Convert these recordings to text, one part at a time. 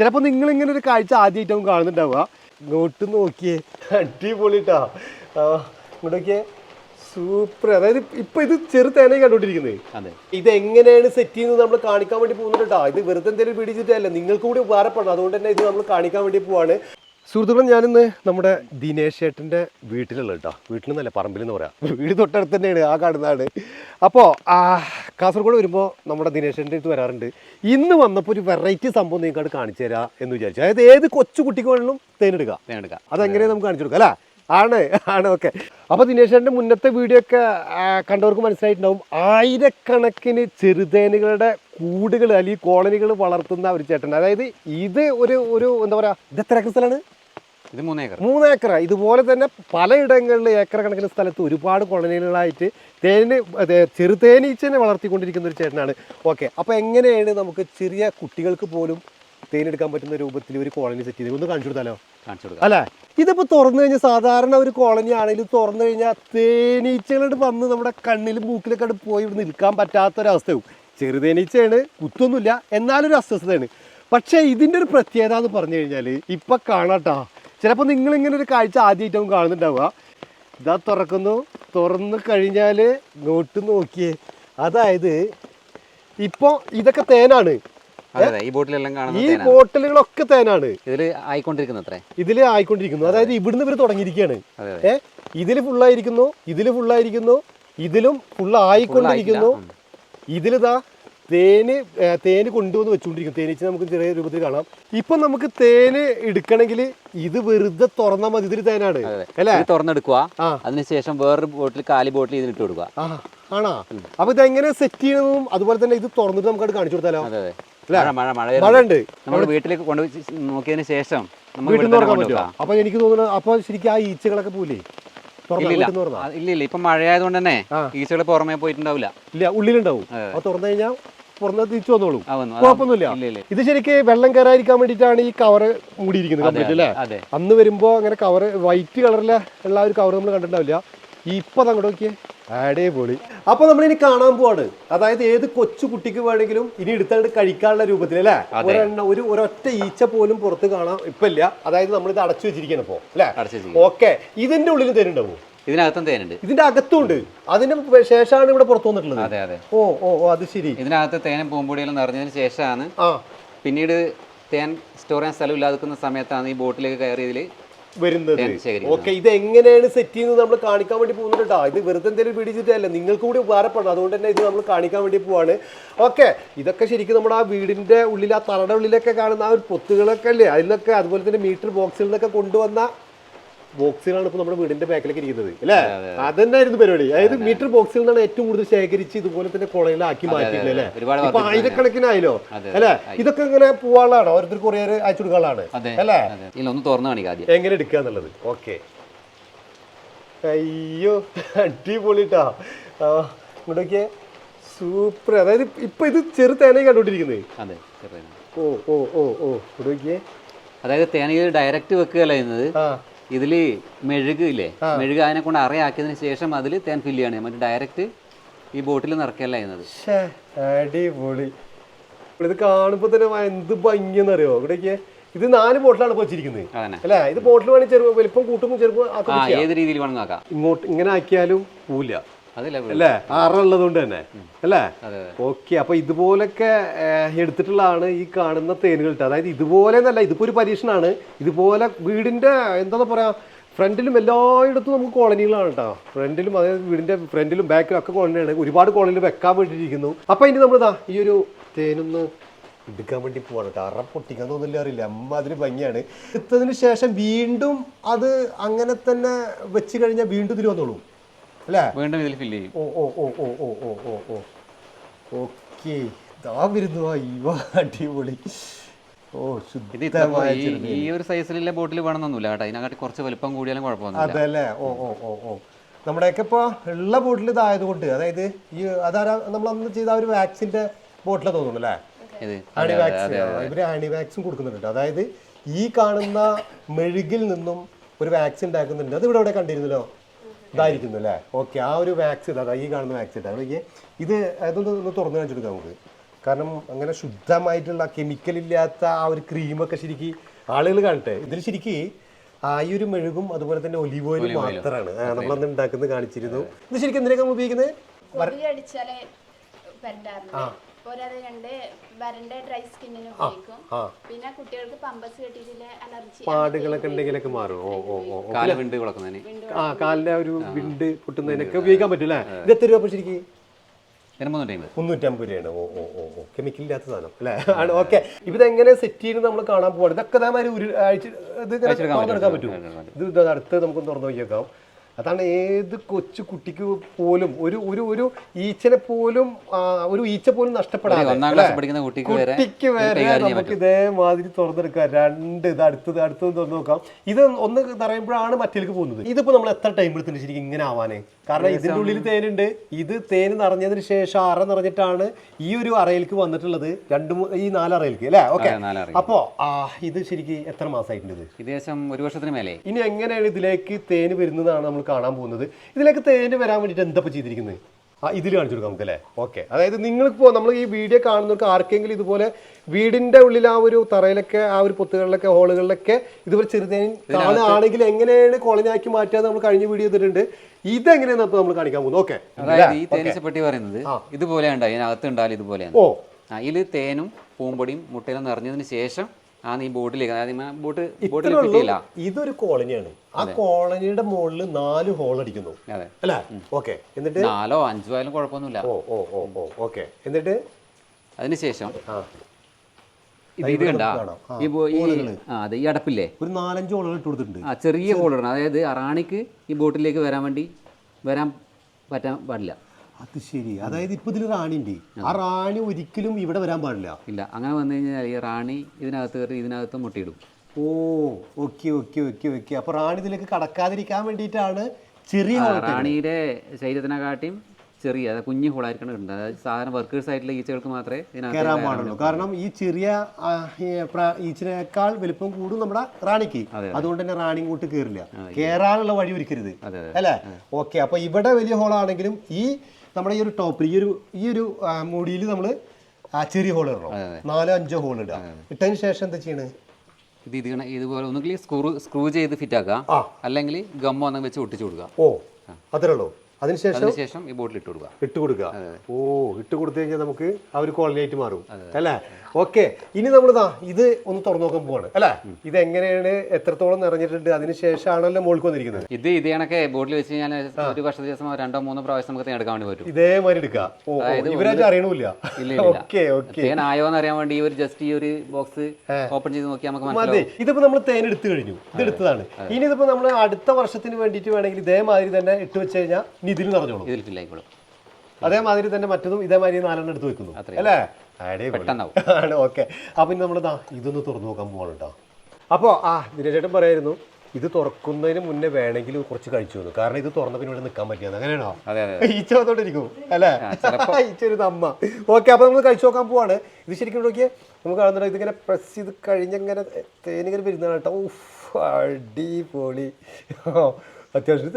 ചിലപ്പോൾ നിങ്ങൾ ഇങ്ങനെ ഒരു കാഴ്ച ആദ്യമായിട്ടും കാണുന്നുണ്ടാവുക. ഇങ്ങോട്ട് നോക്കിയേ. അടിപൊളിട്ടാ ഇങ്ങോട്ടൊക്കെ സൂപ്പർ. അതായത് ഇപ്പൊ ഇത് ചെറുതേനെ കണ്ടോണ്ടിരിക്കുന്നത് അതെ. ഇത് എങ്ങനെയാണ് സെറ്റ് ചെയ്യുന്നത് നമ്മൾ കാണിക്കാൻ വേണ്ടി പോകുന്നുണ്ടാ കേട്ടോ ഇത് വെറുതെ എന്തെങ്കിലും പിടിച്ചിട്ടല്ല നിങ്ങൾക്ക് കൂടി ഉപകാരപ്പെടണം. അതുകൊണ്ട് തന്നെ ഇത് നമ്മൾ കാണിക്കാൻ വേണ്ടി പോവാണ്. സുഹൃത്തുക്കളെ ഞാനിന്ന് നമ്മുടെ ദിനേശ് ചേട്ടന്റെ വീട്ടിലുള്ള കേട്ടോ വീട്ടിൽ നിന്നല്ല പറമ്പിൽ എന്ന് പറയാം. വീട് തൊട്ടടുത്ത് തന്നെയാണ് ആ കാണുന്നതാണ് അപ്പോൾ കാസർഗോഡ് വരുമ്പോൾ നമ്മുടെ ദിനേശന്റെ അടുത്ത് വരാറുണ്ട്. ഇന്ന് വന്നപ്പോൾ ഒരു വെറൈറ്റി സംഭവം നിങ്ങൾക്ക് കാണിച്ചു തരാം എന്ന് വിചാരിച്ചു. അതായത് ഏത് കൊച്ചു കുട്ടിക്ക് വേണമെങ്കിലും തേനെടുക്കുക തേനെടുക്കുക അതെങ്ങനെയാണ് നമുക്ക് കാണിച്ചു കൊടുക്കാം അല്ലേ? ആണ് ആണ് ഓക്കെ. അപ്പോൾ ദിനേശന്റെ മുന്നത്തെ വീഡിയോ ഒക്കെ കണ്ടവർക്ക് മനസ്സിലായിട്ടുണ്ടാവും. ആയിരക്കണക്കിന് ചെറുതേനുകളുടെ കൂടുകൾ അല്ലെങ്കിൽ കോളനികൾ വളർത്തുന്ന ഒരു ചേട്ടൻ. അതായത് ഇത് ഒരു ഒരു എന്താ പറയുക ഇത് എത്ര സ്ഥലമാണ്? ഇത് മൂന്ന് ഏക്കർ മൂന്ന് ഏക്കർ ഇതുപോലെ തന്നെ പലയിടങ്ങളിൽ ഏക്കർ കണക്കിന് സ്ഥലത്ത് ഒരുപാട് കോളനികളായിട്ട് തേന് ചെറുതേനീച്ചനെ വളർത്തിക്കൊണ്ടിരിക്കുന്ന ഒരു ചേട്ടനാണ്. ഓക്കെ. അപ്പോൾ എങ്ങനെയാണ് നമുക്ക് ചെറിയ കുട്ടികൾക്ക് പോലും തേനെടുക്കാൻ പറ്റുന്ന രൂപത്തിൽ ഒരു കോളനി സെറ്റ് ചെയ്ത് ഒന്ന് കാണിച്ചു കൊടുത്താലോ? കാണിച്ചു കൊടുക്കാം. അല്ലേ? ഇതിപ്പോൾ തുറന്നു കഴിഞ്ഞാൽ സാധാരണ ഒരു കോളനി ആണെങ്കിലും തുറന്നു കഴിഞ്ഞാൽ തേനീച്ചകളോട് വന്ന് നമ്മുടെ കണ്ണിലും മൂക്കിലൊക്കെ പോയി ഇവിടെ നിൽക്കാൻ പറ്റാത്തൊരവസ്ഥയും ചെറുതേനീച്ചയാണ് കുത്തൊന്നുമില്ല എന്നാലൊരു അസ്വസ്ഥതയാണ്. പക്ഷേ ഇതിന്റെ ഒരു പ്രത്യേകത എന്ന് പറഞ്ഞു കഴിഞ്ഞാൽ ഇപ്പം കാണാട്ടാ ചിലപ്പോൾ നിങ്ങൾ ഇങ്ങനെ ഒരു കാഴ്ച ആദ്യമായിട്ടും കാണുന്നുണ്ടാവുക. ഇതാ തുറക്കുന്നു. തുറന്നു കഴിഞ്ഞാൽ നോട്ട് നോക്കിയേ. അതായത് ഇപ്പോൾ ഇതൊക്കെ തേനാണ്. ഈ ബോട്ടിലെല്ലാം ഈ ബോട്ടിലുകളൊക്കെ തേനാണ്. ഇതിൽ ആയിക്കൊണ്ടിരിക്കുന്നത് അത്രേ. ഇതിൽ ആയിക്കൊണ്ടിരിക്കുന്നു. അതായത് ഇവിടുന്ന് ഇവർ തുടങ്ങിയിരിക്കുകയാണ് ഏ? ഇതിൽ ഫുള്ളായിരിക്കുന്നു ഇതിൽ ഫുള്ളായിരിക്കുന്നു ഇതിലും ഫുള്ള് ആയിക്കൊണ്ടിരിക്കുന്നു. ഇതിലിതാ തേന് തേന് കൊണ്ടുവന്ന് വെച്ചുകൊണ്ടിരിക്കും. തേനീച്ച നമുക്ക് ചെറിയ രൂപത്തിൽ കാണാം. ഇപ്പൊ നമുക്ക് തേന് എടുക്കണമെങ്കിൽ ഇത് വെറുതെ തുറന്ന മതി. ഇതിൽ തേനാണ്. അല്ലേ? തുറന്നെടുക്കുക. അതിനുശേഷം വേറൊരു ബോട്ടിൽ കാലി ബോട്ടിൽ ഇതിലിട്ട് ഇട്ട് കൊടുക്കുക. ആണോ? അപ്പൊ ഇതെങ്ങനെ സെറ്റ് ചെയ്യണതും അതുപോലെ തന്നെ ഇത് തുറന്നിട്ട് നമുക്ക് അത് കാണിച്ചു കൊടുത്താലോ? മഴ മഴ. ഉണ്ട് നമ്മൾ വീട്ടിലേക്ക് കൊണ്ടുപോയി നോക്കിയതിന് ശേഷം വീട്ടിൽ നിന്ന് തുറക്കാൻ പറ്റുമോ? അപ്പൊ എനിക്ക് തോന്നുന്നു അപ്പൊ ശരിക്കും ആ ഈച്ചകളൊക്കെ പോലെ ഇല്ല ഇല്ല ഇപ്പൊ മഴയായതുകൊണ്ട് തന്നെ. ഈച്ചകൾ പുറമേ പോയിട്ടുണ്ടാവില്ല. ഇല്ല ഉള്ളിലുണ്ടാവും. അപ്പൊ തുറന്നു കഴിഞ്ഞാൽ പുറത്ത് തിരിച്ചു വന്നോളൂ. കുഴപ്പമൊന്നുമില്ല. ഇത് ശരിക്കും വെള്ളം കയറാതിരിക്കാൻ വേണ്ടിയിട്ടാണ് ഈ കവർ മൂടിയിരിക്കുന്നത് കംപ്ലീറ്റ് അല്ലേ? അന്ന് വരുമ്പോ അങ്ങനെ കവർ വൈറ്റ് കളറിലെ ഉള്ള ഒരു കവർ നമ്മൾ കണ്ടിട്ടുണ്ടാവില്ല. ഇപ്പൊ അങ്ങോട്ട് നോക്കിയേ അടിപൊളി. അപ്പൊ നമ്മൾ ഇനി കാണാൻ പോവാണ്. അതായത് ഏത് കൊച്ചു കുട്ടിക്ക് വേണമെങ്കിലും ഇനി എടുത്താണ്ട് കഴിക്കാനുള്ള രൂപത്തിൽ അല്ലേ. ഒരെണ്ണ ഒരു ഒരൊറ്റ ഈച്ച പോലും പുറത്ത് കാണാൻ ഇപ്പൊ ഇല്ല അതായത് നമ്മൾ ഇത് അടച്ചു വെച്ചിരിക്കണം ഇപ്പോ അല്ലേ. ഓക്കെ. ഇതിന്റെ ഉള്ളിൽ തരുന്നുണ്ടാവും ഇതിനകത്തും തേനുണ്ട്. ഇതിന്റെ അകത്തുണ്ട് അതിന് ശേഷമാണ് ഇവിടെ പുറത്തു വന്നിട്ടുള്ളത്. അതെ അതെ. ഓ ഓ അത് ശരി. ഇതിനകത്ത് തേനും പൂമ്പൊടിയെല്ലാം നിറഞ്ഞതിന് ശേഷമാണ് പിന്നീട് തേൻ സ്റ്റോർ ചെയ്യാൻ സ്ഥലം ഇല്ലാതിരിക്കുന്ന സമയത്താണ് ഈ ബോട്ടിലേക്ക് കയറിയതിൽ വരുന്നത്. ഓക്കെ ഇത് എങ്ങനെയാണ് സെറ്റ് ചെയ്യുന്നത് നമ്മൾ കാണിക്കാൻ വേണ്ടി പോകുന്നുണ്ട് ഇത് വെറുതെ എന്തെങ്കിലും പിടിച്ചിട്ടല്ല നിങ്ങൾക്ക് കൂടി ഉപകാരപ്പെടണം. അതുകൊണ്ട് തന്നെ ഇത് നമ്മൾ കാണിക്കാൻ വേണ്ടി പോവാണ്. ഓക്കെ ഇതൊക്കെ ശരിക്കും നമ്മുടെ ആ വീടിന്റെ ഉള്ളിൽ ആ തറയുടെ ഉള്ളിലൊക്കെ കാണുന്ന ആ ഒരു പൊത്തുകളൊക്കെ അല്ലേ? അതിലൊക്കെ അതുപോലെ തന്നെ മീറ്റർ ബോക്സിൽ നിന്നൊക്കെ കൊണ്ടുവന്ന ബോക്സിലാണ് ഇപ്പൊ നമ്മുടെ വീടിന്റെ ബാക്കിലേക്ക് ഇരിക്കുന്നത് അല്ലേ? അതന്നായിരുന്നു പരിപാടി. അതായത് മീറ്റർ ബോക്സിൽ നിന്നാണ് ഏറ്റവും കൂടുതൽ ശേഖരിച്ച് ഇതുപോലെ തന്നെ കുളയിലാക്കി മാറ്റിയിട്ടില്ല അല്ലേ? ഇപ്പൊ ആയിരക്കണക്കിനായാലോ അല്ലേ? ഇതൊക്കെ ഇങ്ങനെ പോവാനുള്ളതാണോ? ഓരോരുത്തർ കൊറിയർ അയച്ചു കൊടുക്കാളാണ് അല്ലേ? ഒന്ന് തുറന്നു കാണിക്കാം എങ്ങനെ എടുക്കുക എന്നുള്ളത്? ഓക്കെ. അയ്യോ അടിപൊളിട്ടാ ഇങ്ങോട്ടൊക്കെ സൂപ്പർ. അതായത് ഇപ്പൊ ഇത് ചെറു തേനയും ചെറുതേന. ഓ ഓ ഓ ഓ. ഇങ്ങോട്ടൊക്കെ അതായത് തേനയിൽ ഡയറക്റ്റ് വെക്കുകയല്ല ചെയ്യുന്നത്. ഇതിൽ മെഴുക് ഇല്ലേ മെഴുക് അതിനെ കൊണ്ട് അറയാക്കിയതിന് ശേഷം അതിൽ തേൻ ഫില്ല് ചെയ്യാണ്. മറ്റേ ഡയറക്റ്റ് ഈ ബോട്ടിൽ നിറക്കല്ല ചെയ്യുന്നത്. അടിപൊളി. ഇത് കാണുമ്പോ തന്നെ എന്ത് ഭംഗിയെന്നറിയോ? ഇവിടേക്ക് ഇത് നാല് ബോട്ടിലാണ് ഇപ്പൊ വെച്ചിരിക്കുന്നത്. അല്ലെ? ഇത് ബോട്ടിൽ വേണമെങ്കിൽ ചെറുപ്പം വലിപ്പം കൂട്ടുമ്പോൾ ചെറുപ്പം. ഏത് രീതിയിൽ വേണമെങ്കിൽ ഇങ്ങോട്ട് ഇങ്ങനെ ആക്കിയാലും പൂല അല്ലേ? ആറുള്ളത് കൊണ്ട് തന്നെ. അല്ലേ? ഓക്കെ അപ്പൊ ഇതുപോലൊക്കെ എടുത്തിട്ടുള്ളതാണ് ഈ കാണുന്ന തേനുകൾ. അതായത് ഇതുപോലെ എന്നല്ല ഇതിപ്പോ ഒരു പരീക്ഷണമാണ് ഇതുപോലെ വീടിന്റെ എന്താ പറയാ ഫ്രണ്ടിലും എല്ലായിടത്തും നമുക്ക് കോളനികളാണ് കേട്ടോ. ഫ്രണ്ടിലും അതായത് വീടിന്റെ ഫ്രണ്ടിലും ബാക്കിലും ഒക്കെ കോളനിയാണ്. ഒരുപാട് കോളനിയിൽ വെക്കാൻ വേണ്ടിയിരിക്കുന്നു. അപ്പൊ ഇനി നമ്മളിതാ ഈ ഒരു തേനൊന്ന് എടുക്കാൻ വേണ്ടി പോവാണ് കേട്ടോ. അറ പൊട്ടിക്കാൻ തോന്നില്ല അറിയില്ല. അമ്മ അതിന് ഭംഗിയാണ്. എടുത്തതിന് ശേഷം വീണ്ടും അത് അങ്ങനെ തന്നെ വെച്ച് കഴിഞ്ഞാൽ വീണ്ടും ഇതിൽ വന്നോളൂ അല്ലേ? വീണ്ടും ഇതിൽ ഫില്ല് ചെയ്യും. ഓ ഓ ഓ ഓ ഓ ഓ ഓ ഓ. ഓക്കെ. ഇതാ വരുന്നു അയ്യോ അടിപൊളി. ഓ ശുദ്ധമായി ഈ ഒരു സൈസിലുള്ള ബോട്ടിൽ വേണമെന്നൊന്നുമില്ല കേട്ടോ. ഇതിനെക്കാട്ടി കുറച്ച് വലുപ്പം കൂടിയാലും കുഴപ്പമൊന്നുമില്ല. അല്ലേ ഓ ഓ ഓ ഓ. നമ്മുടെയൊക്കെ ഇപ്പോൾ ഉള്ള ബോട്ടിൽ ഇതായതുകൊണ്ട് അതായത് ഈ അതാരാ നമ്മൾ അന്ന് ചെയ്ത ഒരു വാക്സിന്റെ ബോട്ടിലാണ് തോന്നുന്നു അല്ലേ? ഇത്. ആണി വാക്സിൻ ഇവർ ആണി വാക്സിൻ കൊടുക്കുന്നുണ്ട് അതായത് ഈ കാണുന്ന മെഴുകിൽ നിന്നും ഒരു വാക്സിൻ ഉണ്ടാക്കുന്നുണ്ട്. അത് ഇവിടെ ഇവിടെ കണ്ടിരുന്നല്ലോ? ഇതായിരിക്കുന്നു അല്ലേ? ഓക്കെ ആ ഒരു വാക്സിൻ അതാ ഈ കാണുന്ന വാക്സിൻ അതൊക്കെ ഇത് അതൊന്ന് ഒന്ന് തുറന്നു കാണിച്ചെടുക്കാം നമുക്ക്. കാരണം അങ്ങനെ ശുദ്ധമായിട്ടുള്ള കെമിക്കൽ ഇല്ലാത്ത ആ ഒരു ക്രീമൊക്കെ ശരിക്ക് ആളുകൾ കാണട്ടെ. ഇതിൽ ശരിക്ക് ആ ഈ ഒരു മെഴുകും അതുപോലെ തന്നെ ഒലിവ് ഓയിൽ മാത്രമാണ് നമ്മളന്ന് ഉണ്ടാക്കുന്നത് കാണിച്ചിരുന്നു. ഇത് ശരിക്കും എന്തിനൊക്കെ നമ്മൾ ഉപയോഗിക്കുന്നത്? കൊതുക് അടിച്ചാലേ രണ്ട് വരണ്ട ഡ്രൈ സ്കിന്നിന് ഉപയോഗിക്കും. പിന്നെ കുട്ടികൾക്ക് പമ്പസ് കെട്ടിയിട്ടില്ല അലർജി പാടുകളൊക്കെ ഉണ്ടെങ്കിലൊക്കെ മാറും. ഓ ഓ ഓ കാൽ വിണ്ട് കുളക്കുന്നതിന് ആ കാലിന്റെ ഒരു വിണ്ട് പൊട്ടുന്നതിനൊക്കെ ഉപയോഗിക്കാൻ പറ്റൂല ഇത് എത്ര രൂപ ശരിക്കും മുന്നൂറ്റമ്പത്. രൂപയാണ്. ഓ ഓ ഓ ഓ. കെമിക്കൽ ഇല്ലാത്ത സാധനം അല്ലേ? ആണ് ഓക്കെ. ഇത് എങ്ങനെ സെറ്റ് ചെയ്ത് നമ്മൾ കാണാൻ പോവാണ്. ഇതൊക്കെ ഒരു ആഴ്ച ഇത് തുറന്നെടുക്കാൻ പറ്റും. ഇത് ഇത് അടുത്ത് നമുക്ക് തുറന്നു നോക്കിയേക്കാം. അതാണ് ഏത് കൊച്ചു കുട്ടിക്ക് പോലും ഒരു ഒരു ഒരു ഈച്ചനെ പോലും ഒരു ഈച്ച പോലും നഷ്ടപ്പെടാതെ കുട്ടിക്ക് വരെ നമുക്ക് ഇതേമാതിരി തുറന്നെടുക്കാം. രണ്ട് ഇത് അടുത്തത് അടുത്തത് തുറന്നു നോക്കാം. ഇത് ഒന്ന് നിറയുമ്പോഴാണ് മറ്റേക്ക് പോകുന്നത്. ഇതിപ്പോ നമ്മൾ എത്ര ടൈം എടുത്തിട്ടുണ്ട് ശരിക്കും ഇങ്ങനെ ആവാനേ? കാരണം ഇതിന്റെ ഉള്ളിൽ തേനുണ്ട്. ഇത് തേൻ നിറഞ്ഞതിന് ശേഷം അറ നിറഞ്ഞിട്ടാണ് ഈ ഒരു അറയിലേക്ക് വന്നിട്ടുള്ളത്. രണ്ട് ഈ നാല് അറയിലേക്ക് അല്ലേ? ഓക്കെ അപ്പോ ഇത് ശരിക്കും എത്ര മാസമായിട്ടുണ്ട് ഏകദേശം ഒരു വർഷത്തിന് മേലെ. ഇനി എങ്ങനെയാണ് ഇതിലേക്ക് തേന് വരുന്നതാണ് നമ്മൾ കാണാൻ പോകുന്നത്. ഇതിലേക്ക് തേഞ്ഞ് വരാൻ വേണ്ടിയിട്ട് എന്താ ഇപ്പൊ ചെയ്തിരിക്കുന്നത് ആ ഇതിൽ കാണിച്ചു കൊടുക്കാം നമുക്ക് അല്ലേ ഓക്കെ. അതായത് നിങ്ങൾക്കിപ്പോൾ നമ്മൾ ഈ വീഡിയോ കാണുന്നവർക്ക് ആർക്കെങ്കിലും ഇതുപോലെ വീടിന്റെ ഉള്ളിൽ ആ ഒരു തറയിലൊക്കെ ആ ഒരു പൊത്തുകളിലൊക്കെ ഹോളുകളിലൊക്കെ ഇതുപോലെ ചെറുതേൻ കാണുകയാണെങ്കിൽ എങ്ങനെയാണ് കോളനിയാക്കി മാറ്റുക നമ്മൾ കഴിഞ്ഞ വീഡിയോ ചെയ്തിട്ടുണ്ട് ഇതെങ്ങനെയാണ് അപ്പോൾ നമ്മൾ കാണിക്കാൻ പോകുന്നത്? ഓക്കെ. അതായത് ഈ തേനീച്ചപ്പെട്ടി പറയുന്നത് ഇതുപോലെ ഉണ്ടായി. അതിനകത്ത് ഉണ്ടായാലും ഇതുപോലെയാണ് ഓ. അതിൽ തേനും പൂമ്പൊടിയും മുട്ടയിലും നിറഞ്ഞതിന് ശേഷം ഈ ബോട്ടിലേക്ക് അതായത് ബോട്ട് ബോട്ടിൽ ഇത്രേ കിട്ടിയില്ല? ഇതൊരു കോളനിയാണ്. ആ കോളനിയുടെ മുകളിൽ നാല് ഹോൾ അടിക്കുന്നു. അതെ. അല്ലേ? ഓക്കെ. എന്നിട്ട്? നാലോ അഞ്ചോ ആയാലും കുഴപ്പമൊന്നുമില്ല. ഓ ഓ ഓ ഓ. ഓക്കെ. എന്നിട്ട്? അതിനുശേഷം ആ. ഇത് കണ്ട? കാണാം. ഈ ആ അതെ ഈ അടപ്പില്ലേ? ഒരു നാലഞ്ച് ഹോളുകൾ ഇട്ട് കൊടുത്തിട്ടുണ്ട്. ആ ചെറിയ ഹോളുകൾ അതായത് അറാണിക്ക് ഈ ബോട്ടിലേക്ക് വരാൻ വേണ്ടി വരാൻ പറ്റാൻ പാടില്ല. അത് ശരി. അതായത് ഇപ്പൊ ഇതിൽ റാണി ഉണ്ട് ആ റാണി ഒരിക്കലും ഇവിടെ വരാൻ പാടില്ല. ഇല്ല അങ്ങനെ വന്നു കഴിഞ്ഞാൽ ഈ റാണി ഇതിനകത്ത് കയറി ഇതിനകത്ത് മുട്ടയിടും. ഓ ഓക്കെ ഓക്കെ ഓക്കെ ഓക്കെ. അപ്പൊ റാണി ഇതിലേക്ക് കടക്കാതിരിക്കാൻ വേണ്ടിയിട്ടാണ് ചെറിയ റാണിയുടെ ശരീരത്തിനെക്കാട്ടിയും ചെറിയ അതായത് കുഞ്ഞു ഹോളായിരിക്കണം ഇടുന്നത് അതായത് സാധാരണ വർക്കേഴ്സ് ആയിട്ടുള്ള ഈച്ചകൾക്ക് മാത്രമേ കയറാൻ പാടുള്ളൂ. കാരണം ഈ ചെറിയ ഈച്ചിനേക്കാൾ വലിപ്പം കൂടും നമ്മുടെ റാണിക്ക്. അതുകൊണ്ട് തന്നെ റാണി കൂട്ട് കയറില്ല കയറാനുള്ള വഴി ഒരുക്കരുത്. അല്ലേ? ഓക്കെ അപ്പൊ ഇവിടെ വലിയ ഹോളാണെങ്കിലും ഈ നമ്മുടെ ഈ ഒരു ടോപ്പിൽ ഈ ഒരു ഈ ഒരു മുടിയിൽ നമ്മൾ ചെറിയ ഹോൾ ഇടണം. നാലോ അഞ്ചോ ഹോൾ ഇടുക. ഇട്ടതിന് ശേഷം എന്താ ചെയ്യണേ? ഇത് ഇത് ഇതുപോലെ ഒന്നുകിൽ സ്ക്രൂ സ്ക്രൂ ചെയ്ത് ഫിറ്റ് ആക്കുക. അല്ലെങ്കിൽ ഗമ്മ വന്ന വെച്ച് ഒട്ടിച്ചു കൊടുക്കുക. ഓ അത്രേ ഉള്ളൂ. അതിനുശേഷം അതിനുശേഷം ഈ ബോട്ടിൽ ഇട്ട് കൊടുക്കുക. ഇട്ട് കൊടുക്കുക. ഓ ഇട്ട് കൊടുത്തു കഴിഞ്ഞാൽ നമുക്ക് ആ ഒരു കോളനിയായിട്ട് മാറും. അല്ലേ? ഓക്കെ ഇനി നമ്മൾ ഇതാ ഇത് ഒന്ന് തുറന്നു നോക്കാൻ പോവാണ് അല്ലേ? ഇത് എങ്ങനെയാണ് എത്രത്തോളം നിറഞ്ഞിട്ടുണ്ട്? അതിന് ശേഷമാണല്ലോ മോൾക്ക് വന്നിരിക്കുന്നത്. ഇത് ഇത് കണക്കെ ബോട്ടിൽ വെച്ച് കഴിഞ്ഞാൽ ഒരു വർഷത്തെ ദിവസം രണ്ടോ മൂന്നോ പ്രാവശ്യം നമുക്ക് എടുക്കാൻ വേണ്ടി പറ്റും. ഇതേമാതിരി എടുക്കാം. ഇവരായിട്ട് ഇല്ല. Okay okay. തേൻ ആയോ എന്ന് അറിയാൻ വേണ്ടി ഈ ഒരു ജസ്റ്റ് ഈ ഒരു ബോക്സ് ഓപ്പൺ ചെയ്ത് നോക്കിയാൽ നമുക്ക് അതെ ഇതിപ്പോ നമ്മൾ തേൻ എടുത്തു കഴിഞ്ഞു. ഇത് എടുത്തതാണ്. ഇനി ഇതിപ്പോ നമ്മൾ അടുത്ത വർഷത്തിന് വേണ്ടിയിട്ട് വേണമെങ്കിൽ ഇതേമാതിരി തന്നെ ഇട്ട് വെച്ച് കഴിഞ്ഞാൽ ഇതിൽ നിറഞ്ഞോളൂ. ഇതിൽ ഫിൽ ആയിക്കോളും അതേമാതിരി തന്നെ മറ്റതും ഇതേമാതിരി നാലെണ്ണം എടുത്ത് വെക്കുന്നു. അല്ലേ. ആണ് ഓക്കെ. അപ്പൊ നമ്മൾ ഇതൊന്ന് തുറന്നു നോക്കാൻ പോവാണ് കേട്ടോ അപ്പോൾ ആ ദിനേശേട്ടൻ പറയായിരുന്നു ഇത് തുറക്കുന്നതിന് മുന്നേ വേണമെങ്കിൽ കുറച്ച് കഴിച്ചു വന്നു കാരണം ഇത് തുറന്ന പിന്നെ ഇവിടെ നിൽക്കാൻ പറ്റിയത് അങ്ങനെയാണോ? ഈച്ച വന്നോണ്ടിരിക്കും അല്ലേ? ഈച്ച ഒരു അമ്മ ഓക്കെ അപ്പോൾ നമ്മൾ കഴിച്ചു നോക്കാൻ പോവാണ്. ഇത് ശരിക്കും നോക്കിയേ നമുക്ക് കാണുന്നുണ്ടോ ഇതിങ്ങനെ പ്രസ് ചെയ്ത് കഴിഞ്ഞങ്ങനെ തേനിങ്ങനെ വരുന്നതാണ് കേട്ടോ ഉഫ്, അടിപൊളി. അത്യാവശ്യം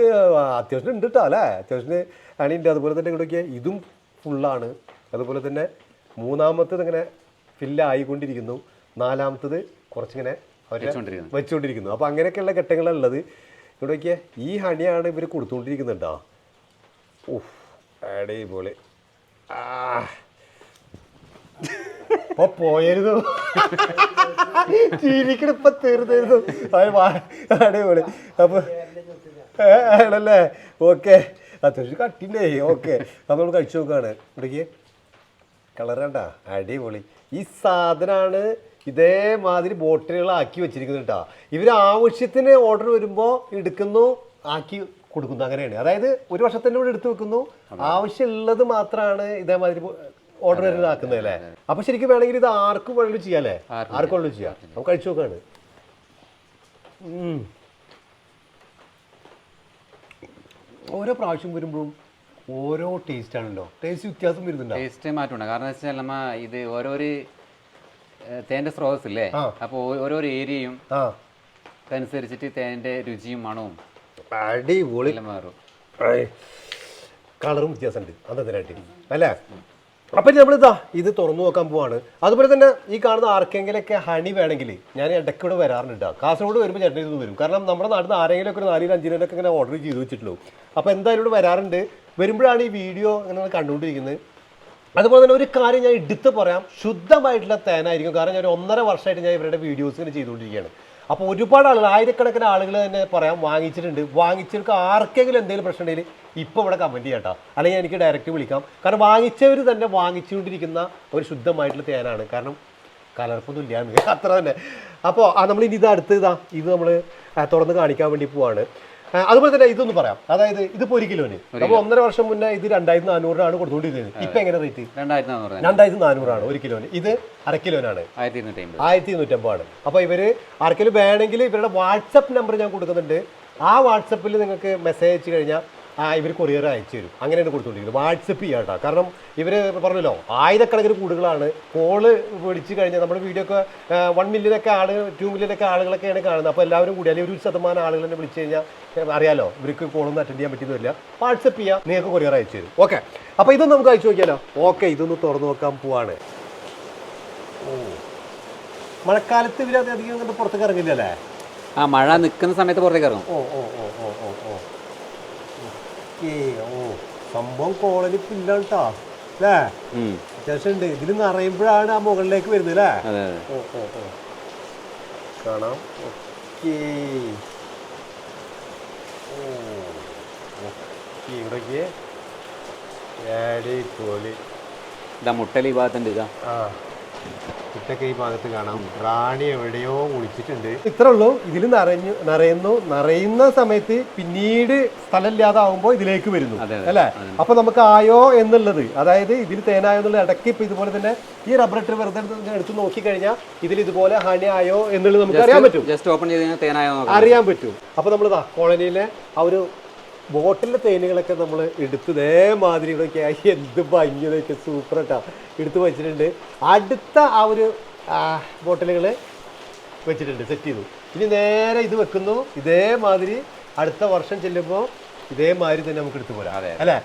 അത്യാവശ്യം ഉണ്ട് കേട്ടോ അല്ലേ? അത്യാവശ്യം അണിയുണ്ട് അതുപോലെ തന്നെ ഇങ്ങോട്ട് നോക്കിയാൽ ഇതും ഫുള്ളാണ് അതുപോലെ തന്നെ മൂന്നാമത്തത് ഇങ്ങനെ ഫില്ലായിക്കൊണ്ടിരിക്കുന്നു നാലാമത്തത് കുറച്ചിങ്ങനെ അവർ വെച്ചുകൊണ്ടിരിക്കുന്നു. അപ്പോൾ അങ്ങനെയൊക്കെയുള്ള ഇവിടെ നോക്കിയാൽ ഈ ഹണിയാണ് ഇവർ കൊടുത്തുകൊണ്ടിരിക്കുന്നുണ്ടോ ഉഫ് അടിപൊളി. ഇപ്പൊ പോയിരുന്നു ചിരിക്കണിപ്പൊ തീർന്നിരുന്നു. അത് വാ- അടിപൊളി. അപ്പൊ ഏ, ആണല്ലേ? ഓക്കെ. അത്യാവശ്യം കട്ടിന്റെ ഓക്കെ. നമ്മൾ കഴിച്ചു നോക്കുകയാണ് ഇവിടേക്ക്. കളറണ്ട അടിപൊളി. ഈ സാധനമാണ് ഇതേമാതിരി ബോട്ടിലുകളാക്കി വെച്ചിരിക്കുന്നത് കേട്ടോ ഇവർ ആവശ്യത്തിന് ഓർഡർ വരുമ്പോൾ എടുക്കുന്നു ആക്കി കൊടുക്കുന്നു. അങ്ങനെയാണ്. അതായത് ഒരു വർഷത്തിന്റെ കൂടെ എടുത്തു വെക്കുന്നു. ആവശ്യമുള്ളത് മാത്രമാണ് ഇതേമാതിരി ഓർഡർ വരുന്നത് ആക്കുന്നത് അല്ലേ? അപ്പൊ ശരിക്കും വേണമെങ്കിൽ ഇത് ആർക്കും വേണമെങ്കിലും ചെയ്യാം അല്ലേ? ആർക്കും വേണമെങ്കിലും ചെയ്യാം. നമുക്ക് കഴിച്ചു നോക്കാണ്. ഓരോ പ്രാവശ്യം വരുമ്പോഴും ഓരോ ടേസ്റ്റ് ആണല്ലോ. ടേസ്റ്റ് വ്യത്യാസം വരുന്നുണ്ടോ? ടേസ്റ്റ് മാറ്റമുണ്ട്. കാരണം എന്ന് വെച്ചാൽ നമ്മ ഇത് ഓരോരു ഏഹ്, തേന്റെ സ്രോതസ് ഇല്ലേ അപ്പൊ ഓരോ ഏരിയയും അതനുസരിച്ചിട്ട് തേന്റെ രുചിയും മണവും അടിപൊളി. മാറും. കളറും വ്യത്യാസമുണ്ട്. അന്നതിനായിട്ട് അല്ലേ? അപ്പം നമ്മളിതാ ഇത് തുറന്നു നോക്കാൻ പോവാണ്. അതുപോലെ തന്നെ ഈ കാണുന്ന ആർക്കെങ്കിലൊക്കെ ഹണി വേണമെങ്കിൽ ഞാൻ ഇടയ്ക്കൂടെ വരാറുണ്ട് കാസർഗോഡ് വരുമ്പോൾ ചേട്ടൻ ഇത് വരും. കാരണം നമ്മുടെ നാട്ടിൽ നിന്ന് ആരെങ്കിലും ഒക്കെ ഒരു നാലിൽ അഞ്ചിലൊക്കെ ഇങ്ങനെ ഓർഡർ ചെയ്ത് വെച്ചിട്ടുള്ളൂ. അപ്പോൾ എന്തായാലും ഇവിടെ വരാറുണ്ട്. വരുമ്പോഴാണ് ഈ വീഡിയോ ഇങ്ങനെ കണ്ടുകൊണ്ടിരിക്കുന്നത്. അതുപോലെ തന്നെ ഒരു കാര്യം ഞാൻ എടുത്ത് പറയാം. ശുദ്ധമായിട്ടുള്ള തേനായിരിക്കും. കാരണം ഞാൻ ഒന്നര വർഷമായിട്ട് ഞാൻ ഇവരുടെ വീഡിയോസ് ഇങ്ങനെ ചെയ്തുകൊണ്ടിരിക്കുകയാണ്. അപ്പോൾ ഒരുപാട് ആളുകൾ ആയിരക്കണക്കിന് ആളുകൾ തന്നെ പറയാം വാങ്ങിച്ചിട്ടുണ്ട്. വാങ്ങിച്ചവർക്ക് ആർക്കെങ്കിലും എന്തെങ്കിലും പ്രശ്നം ഉണ്ടെങ്കിൽ ഇപ്പോൾ ഇവിടെ കമന്റ് ചെയ്യാം കേട്ടോ. അല്ലെങ്കിൽ എനിക്ക് ഡയറക്റ്റ് വിളിക്കാം. കാരണം വാങ്ങിച്ചവർ തന്നെ വാങ്ങിച്ചുകൊണ്ടിരിക്കുന്ന ഒരു ശുദ്ധമായിട്ടുള്ള തേനാണ്. കാരണം കലർപ്പൊന്നും ഇല്ല. അത്ര തന്നെ. അപ്പോൾ നമ്മൾ ഇനി ഇത് അടുത്ത് ഇതാ ഇത് നമ്മൾ തുറന്ന് കാണിക്കാൻ വേണ്ടി പോവാണ്. അതുപോലെ തന്നെ ഇതൊന്ന് പറയാം. അതായത് ഇതിപ്പോ ഒരു കിലോന്. അപ്പൊ ഒന്നര വർഷം മുന്നേ ഇത് രണ്ടായിരത്തി നാനൂറിനാണ് കൊടുത്തുകൊണ്ടിരുന്നത്. ഇപ്പൊ എങ്ങനെ റേറ്റ് രണ്ടായിരത്തി നാനൂറാണ് ഒരു കിലോന്. ഇത് അര കിലോനാണ്. ആയിരത്തി ഇരുന്നൂറ്റമ്പതാണ് അപ്പൊ ഇവർ ആർക്കെങ്കിലും വേണമെങ്കിൽ ഇവരുടെ വാട്സപ്പ് നമ്പർ ഞാൻ കൊടുക്കുന്നുണ്ട്. ആ വാട്സപ്പിൽ നിങ്ങൾക്ക് മെസ്സേജ് അയച്ചു കഴിഞ്ഞാൽ ആ ഇവർ കൊറിയർ അയച്ചു തരും. അങ്ങനെയാണ് കൊടുത്തുകൊണ്ടിരിക്കുന്നത് വാട്സപ്പ് ചെയ്യാം കേട്ടോ. കാരണം ഇവർ പറഞ്ഞല്ലോ ആയിരക്കണക്കിന് കൂടുകളാണ്. കോൾ വിളിച്ച് കഴിഞ്ഞാൽ നമ്മുടെ വീഡിയോ ഒക്കെ വൺ മില്യനൊക്കെ ആൾ ടു മില്യനൊക്കെ ആളുകളൊക്കെയാണ് കാണുന്നത്. അപ്പോൾ എല്ലാവരും കൂടി അല്ലെങ്കിൽ ഒരു ശതമാനം ആളുകൾ തന്നെ വിളിച്ചു കഴിഞ്ഞാൽ അറിയാലോ ഇവർക്ക് കോളൊന്നും അറ്റൻഡ് ചെയ്യാൻ പറ്റുന്നില്ല വാട്സപ്പ് ചെയ്യാം നിങ്ങൾക്ക് കൊറിയർ അയച്ചു തരും. ഓക്കെ അപ്പോൾ ഇതൊന്നും നമുക്ക് അയച്ചു നോക്കിയാലോ? ഓക്കെ ഇതൊന്ന് തുറന്നു നോക്കാൻ പോവാണ്. ഓ. മഴക്കാലത്ത് ഇവർ അധികം പുറത്തേക്ക് ഇറങ്ങില്ലല്ലേ ആ മഴ നിൽക്കുന്ന സമയത്ത് പുറത്തേക്ക് ഇറങ്ങും. ഓ ഓ ഓ ഓ ഓ ഓ. ഓക്കേ ഓ സംഭവം കോളനി പിന്നാട്ടാ അല്ലേ. അത്യാവശ്യം ഉണ്ട് ഇതിൽ നിറയുമ്പോഴാണ് ആ മുകളിലേക്ക് വരുന്നത് അല്ലേ അതെ അതെ. ഓ ഓ ഓ. കാണാം. ഓക്കേ ഓ ഓക്കേ ഇവിടേക്ക് അടിപൊളി ഇതാ മുട്ടലി ഭാഗത്തുണ്ട് ഇതാ. ആ. കുട്ടൊക്കെ ഈ ഭാഗത്ത് കാണാം. റാണി എവിടെയോ കുളിച്ചിട്ടുണ്ട്. ഇത്രേ ഉള്ളൂ. ഇതിൽ നിറഞ്ഞു നിറയുന്നു നിറയുന്ന സമയത്ത് പിന്നീട് സ്ഥലമില്ലാതാവുമ്പോൾ ഇതിലേക്ക് വരുന്നു. അല്ലേ? അപ്പൊ നമുക്ക് ആയോ എന്നുള്ളത് അതായത് ഇതിൽ തേനായോ എന്നുള്ള ഇടയ്ക്ക് ഇപ്പൊ ഇതുപോലെ തന്നെ ഈ റബ്ബർ ഇട്ട് വെറുതെ എടുത്ത് നോക്കി നോക്കിക്കഴിഞ്ഞാൽ ഇതിൽ ഇതുപോലെ ഹണി ആയോ എന്നുള്ളത് നമുക്ക് അറിയാൻ പറ്റും. ജസ്റ്റ് ഓപ്പൺ ചെയ്ത് കഴിഞ്ഞാൽ തേനായോ അറിയാൻ പറ്റും. അപ്പൊ നമ്മളിതാ കോളനിയിലെ ആ ഒരു ബോട്ടിലെ തേനുകളൊക്കെ നമ്മൾ എടുത്ത് ഇതേമാതിരി ഇവിടെയൊക്കെ ആയി എന്ത് ഭംഗിയതൊക്കെ സൂപ്പർ കേട്ടോ എടുത്ത് വെച്ചിട്ടുണ്ട്. അടുത്ത ആ ഒരു ബോട്ടിലുകൾ വെച്ചിട്ടുണ്ട് സെറ്റ് ചെയ്തു. ഇനി നേരെ ഇത് വെക്കുന്നു. ഇതേമാതിരി അടുത്ത വർഷം ചെല്ലുമ്പോൾ ഇതേമാതിരി തന്നെ നമുക്ക് എടുത്തു പോരാ. അതെ. അല്ലേ?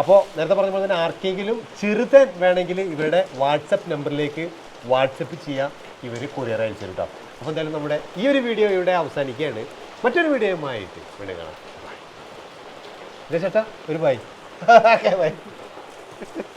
അപ്പോൾ നേരത്തെ പറഞ്ഞ പോലെ തന്നെ ആർക്കെങ്കിലും ചെറുതൻ വേണമെങ്കിൽ ഇവരുടെ വാട്സപ്പ് നമ്പറിലേക്ക് വാട്സപ്പ് ചെയ്യാം. ഇവർ കൊറിയർ അയച്ചു കേട്ടോ അപ്പോൾ എന്തായാലും നമ്മുടെ ഈ ഒരു വീഡിയോ ഇവിടെ അവസാനിക്കുകയാണ്. മറ്റൊരു വീഡിയോയുമായിട്ട് വീണ്ടും കാണാം. ചേട്ടാ ഒരു ബൈ ബൈ